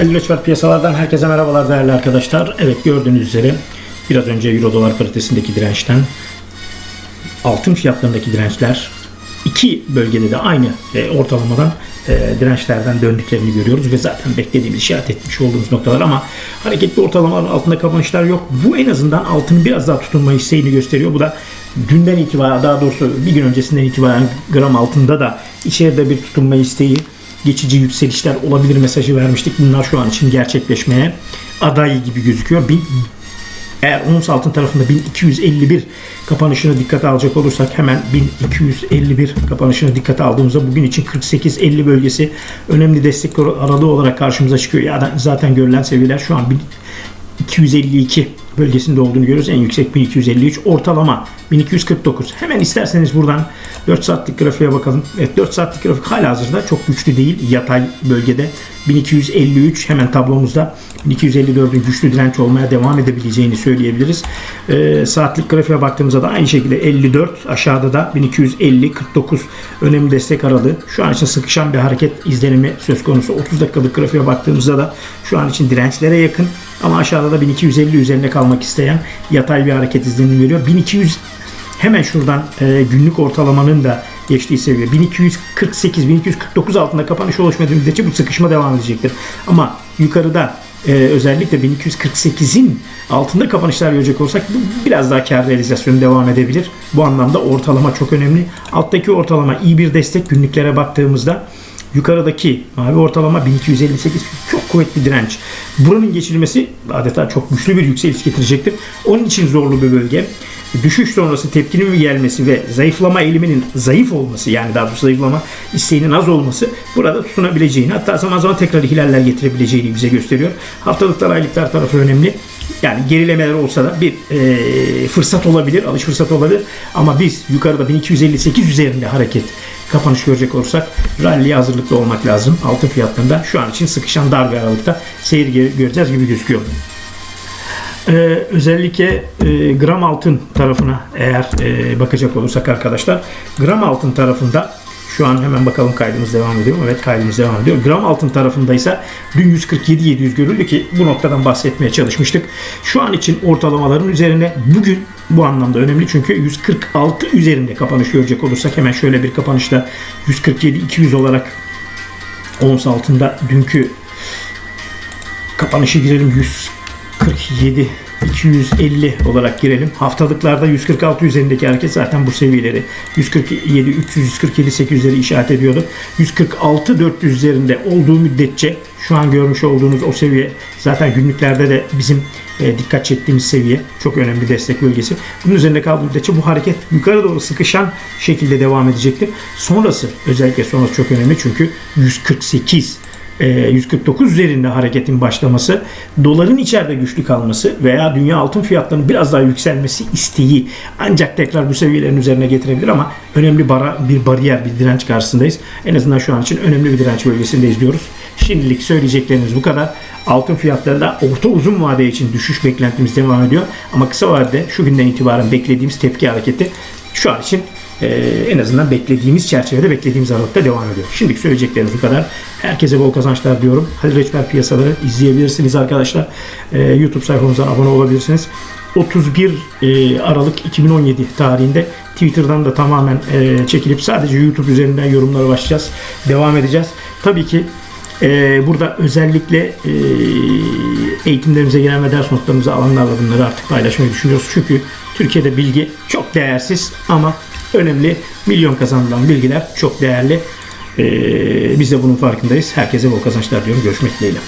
Ali Reçber piyasalardan herkese merhabalar değerli arkadaşlar. Evet gördüğünüz üzere biraz önce Euro dolar paritesindeki dirençten altın fiyatlarındaki dirençler iki bölgede de aynı e, ortalamadan e, dirençlerden döndüklerini görüyoruz ve zaten beklediğimiz işaret etmiş olduğumuz noktalar ama hareketli ortalamaların altında kapanışlar yok. Bu en azından altının biraz daha tutunma isteğini gösteriyor. Bu da dünden itibaren daha doğrusu bir gün öncesinden itibaren gram altında da içeride bir tutunma isteği geçici yükselişler olabilir mesajı vermiştik. Bunlar şu an için gerçekleşmeye aday gibi gözüküyor. Bir, eğer ons altın tarafında 1251 kapanışını dikkate alacak olursak hemen 1251 kapanışını dikkate aldığımızda bugün için 48-50 bölgesi önemli destek aralığı olarak karşımıza çıkıyor. Ya zaten görülen seviyeler şu an 252 bölgesinde olduğunu görüyoruz. En yüksek 1253. Ortalama 1249. Hemen isterseniz buradan 4 saatlik grafiğe bakalım. Evet 4 saatlik grafik hala hazırda çok güçlü değil. Yatay bölgede 1253 hemen tablomuzda 1254'ün güçlü direnç olmaya devam edebileceğini söyleyebiliriz. Ee, saatlik grafiğe baktığımızda da aynı şekilde 54 aşağıda da 1250 49 önemli destek aralığı. Şu an için sıkışan bir hareket izlenimi söz konusu. 30 dakikalık grafiğe baktığımızda da şu an için dirençlere yakın ama aşağıda da 1250 üzerinde kalmak isteyen yatay bir hareket izlenimi veriyor. 1200 hemen şuradan e, günlük ortalamanın da geçtiği seviye 1248 1249 altında kapanış oluşmadığı müddetçe bu sıkışma devam edecektir. Ama yukarıda e, özellikle 1248'in altında kapanışlar görecek olursak bu biraz daha kar realizasyonu devam edebilir. Bu anlamda ortalama çok önemli. Alttaki ortalama iyi bir destek günlüklere baktığımızda yukarıdaki mavi ortalama 1258 çok kuvvetli direnç. Buranın geçilmesi adeta çok güçlü bir yükseliş getirecektir. Onun için zorlu bir bölge. Düşüş sonrası tepkinin gelmesi ve zayıflama eğiliminin zayıf olması yani daha doğrusu zayıflama isteğinin az olması burada tutunabileceğini hatta zaman zaman tekrar ihlaller getirebileceğini bize gösteriyor. Haftalıklar aylıklar tarafı önemli. Yani gerilemeler olsa da bir e, fırsat olabilir, alış fırsatı olabilir. Ama biz yukarıda 1258 üzerinde hareket kapanış görecek olursak rally'ye hazırlıklı olmak lazım. Altın fiyatlarında şu an için sıkışan dar bir aralıkta seyir göreceğiz gibi gözüküyor. Ee, özellikle e, gram altın tarafına eğer e, bakacak olursak arkadaşlar gram altın tarafında şu an hemen bakalım kaydımız devam ediyor mu? Evet kaydımız devam ediyor. Gram altın tarafında ise dün 147-700 görüldü ki bu noktadan bahsetmeye çalışmıştık. Şu an için ortalamaların üzerine bugün bu anlamda önemli çünkü 146 üzerinde kapanış görecek olursak hemen şöyle bir kapanışta 147-200 olarak ons altında dünkü kapanışı girelim 147 250 olarak girelim. Haftalıklarda 146 üzerindeki hareket zaten bu seviyeleri 147 300 147 800'leri işaret ediyordu. 146 400 üzerinde olduğu müddetçe şu an görmüş olduğunuz o seviye zaten günlüklerde de bizim e, dikkat çektiğimiz seviye çok önemli destek bölgesi. Bunun üzerinde kaldığı müddetçe bu hareket yukarı doğru sıkışan şekilde devam edecektir. Sonrası özellikle sonrası çok önemli çünkü 148 149 e, üzerinde hareketin başlaması, doların içeride güçlü kalması veya dünya altın fiyatlarının biraz daha yükselmesi isteği ancak tekrar bu seviyelerin üzerine getirebilir ama önemli bara, bir bariyer, bir direnç karşısındayız. En azından şu an için önemli bir direnç bölgesindeyiz diyoruz. Şimdilik söyleyeceklerimiz bu kadar. Altın fiyatlarında orta uzun vade için düşüş beklentimiz devam ediyor. Ama kısa vadede şu günden itibaren beklediğimiz tepki hareketi şu an için e, en azından beklediğimiz çerçevede beklediğimiz aralıkta devam ediyor. Şimdilik söyleyeceklerimiz bu kadar. Herkese bol kazançlar diyorum. Halil Reçber piyasaları izleyebilirsiniz arkadaşlar. E, YouTube sayfamıza abone olabilirsiniz. 31 e, Aralık 2017 tarihinde Twitter'dan da tamamen e, çekilip sadece YouTube üzerinden yorumlara başlayacağız. Devam edeceğiz. Tabii ki ee, burada özellikle e, eğitimlerimize gelen ve ders notlarımıza alanlarla bunları artık paylaşmayı düşünüyoruz. Çünkü Türkiye'de bilgi çok değersiz ama önemli. Milyon kazanılan bilgiler çok değerli. Ee, biz de bunun farkındayız. Herkese bol kazançlar diyorum. Görüşmek dileğiyle.